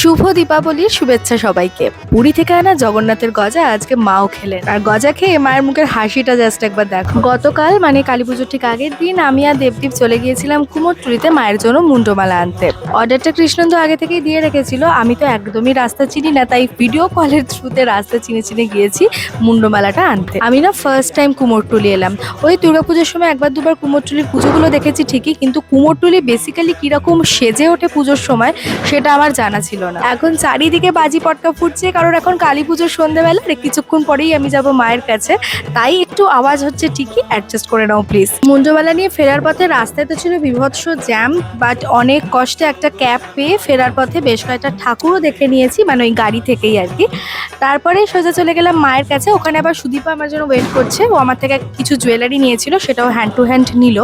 শুভ দীপাবলির শুভেচ্ছা সবাইকে। পুরী থেকে আনা জগন্নাথের গজা আজকে মাও খেলেন। আর গজা খেয়ে মায়ের মুখের হাসিটা জাস্ট একবার দেখো। গতকাল মানে কালী পুজোর ঠিক আগের দিন, আমি আর দেবদীপ চলে গিয়েছিলাম কুমোরটুলিতে মায়ের জন্য মুন্ডমালা আনতে। অর্ডারটা কৃষ্ণন্দু আগে থেকেই দিয়ে রেখেছিল। আমি তো একদমই রাস্তা চিনি না, তাই ভিডিও কলের থ্রুতে রাস্তা চিনে চিনে গিয়েছি মুন্ডমালাটা আনতে। আমি না ফার্স্ট টাইম কুমোরটুলি এলাম। ওই দুর্গাপুজোর সময় একবার দুবার কুমোরটুলির পুজোগুলো দেখেছি ঠিকই, কিন্তু কুমোরটুলি বেসিক্যালি কীরকম সেজে ওঠে পুজোর সময়, সেটা আমার জানা ছিল না। এখন চারিদিকে বাজি পটকা ফুটছে, কারণ এখন কালী পুজোর সন্ধ্যেবেলা আর কিছুক্ষণ পরেই আমি যাব মায়ের কাছে। তাই একটু আওয়াজ হচ্ছে ঠিকই অ্যাডজাস্ট করে নাও প্লিজ মুন্ডবেলা নিয়ে ফেরার পথে রাস্তায় তো ছিল বিভৎস জ্যাম বাট অনেক কষ্টে একটা ক্যাব পেয়ে ফেরার পথে বেশ কয়েকটা ঠাকুরও দেখে নিয়েছি মানে ওই গাড়ি থেকেই আর কি। তারপরে সোজা চলে গেলাম মায়ের কাছে, ওখানে আবার সুদীপা আমার জন্য ওয়েট করছে, ও আমার থেকে কিছু জুয়েলারি নিয়েছিল, সেটাও হ্যান্ড টু হ্যান্ড নিল।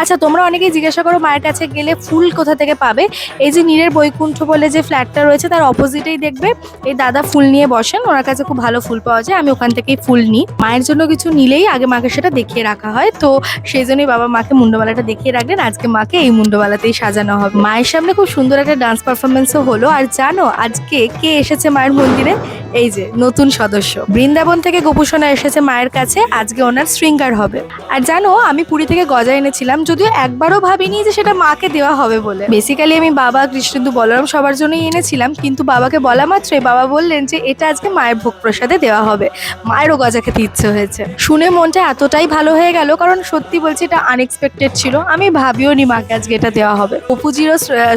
আচ্ছা তোমরা অনেকেই জিজ্ঞাসা করো মায়ের কাছে গেলে ফুল কোথা থেকে পাবে? এই যে নীরের বৈকুণ্ঠ বলে যে ফ্ল্যাটটা রয়েছে তার অপোজিটেই দেখবে। এই দাদা ফুল নিয়ে বসেন, ওনার কাছে খুব ভালো ফুল পাওয়া যায়, আমি ওখান থেকেই ফুল নিই। মায়ের জন্য কিছু নিলেই আগে মাকে সেটা দেখিয়ে রাখা হয়, তো সেই জন্যই বাবা মাকে মুন্ডমালাটা দেখিয়ে রাখলেন, আজকে মাকে এই মুন্ডমালাতেই সাজানো হবে। মায়ের সামনে খুব সুন্দর একটা ডান্স পারফরমেন্সও হলো, আর জানো, আজকে কে এসেছে মায়ের মন্দিরে? এই যে, নতুন সদস্য। বৃন্দাবন থেকে গোপুসোনা এসেছে মায়ের কাছে, আজকে ওনার শৃঙ্গার হবে। আর জানো, আমি পুরী থেকে গজা এনেছিলাম, যদিও একবারও ভাবিনি যে সেটা মাকে দেওয়া হবে বলে। বেসিক্যালি আমি বাবা, কৃষ্ণেন্দু, বলরাম সবার জন্যই এনেছিলাম কিন্তু বাবাকে বলা মাত্রই বাবা বললেন যে এটা আজকে মায়ের ভোগ প্রসাদে দেওয়া হবে। মায়েরও গজা খেতে ইচ্ছে হয়েছে। শুনে মনটা এতটাই ভালো হয়ে গেল, কারণ সত্যি বলছি এটা আনএক্সপেক্টেড ছিল। আমি ভাবিও নি মাকে আজকে এটা দেওয়া হবে। অপুজিরও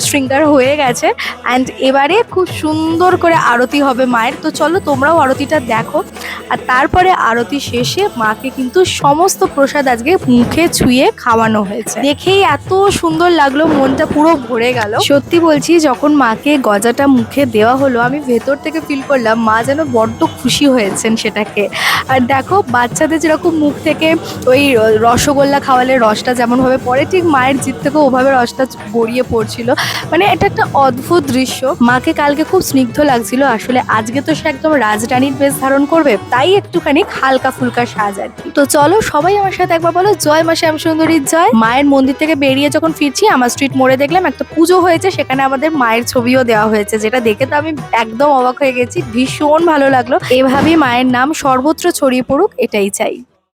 শৃঙ্গার হয়ে গেছে অ্যান্ড এবারে খুব সুন্দর করে আরতি হবে মায়ের। তো চলো তোমরাও আরতিটা দেখো। আর তারপরে আরতি শেষে মাকে কিন্তু সমস্ত প্রসাদ আজকে মুখে ছুঁয়ে খাওয়ানো হয়েছে। দেখেই এত সুন্দর লাগল, মনটা পুরো ভরে গেল। সত্যি বলছি, যখন মাকে গজাটা মুখে দেওয়া হলো, আমি ভেতর থেকে ফিল করলাম মা যেন বড্ড খুশি হয়েছেন সেটাকে। আর দেখো, বাচ্চাদের যেরকম মুখ থেকে ওই রসগোল্লা খাওয়ালে রসটা যেমনভাবে পড়ে, ঠিক মায়ের জিত থেকেও ওভাবে রসটা গড়িয়ে পড়ছিল। মানে এটা একটা অদ্ভুত দৃশ্য। মাকে কালকে খুব স্নিগ্ধ লাগছিল, আসলে আজকে তো সে একদম রাজরানীর বেশ ধারণ করবে, তাই একটুখানি হালকা ফুলকা সাজ আর তো চলো সবাই আমার সাথে একবার বলো, জয় মা শ্যাম সুন্দরীর জয়। মায়ের মন্দির থেকে বেরিয়ে যখন ফিরছি, আমার স্ট্রিট মোড়ে দেখলাম একটা পুজো হয়েছে, সেখানে আমাদের মায়ের ছবিও দেওয়া হয়েছে। যেটা দেখে তো আমি একদম অবাক হয়ে গেছি। ভীষণ ভালো লাগল। এভাবেই মায়ের নাম সর্বত্র ছড়িয়ে পড়ুক, এটাই চাই।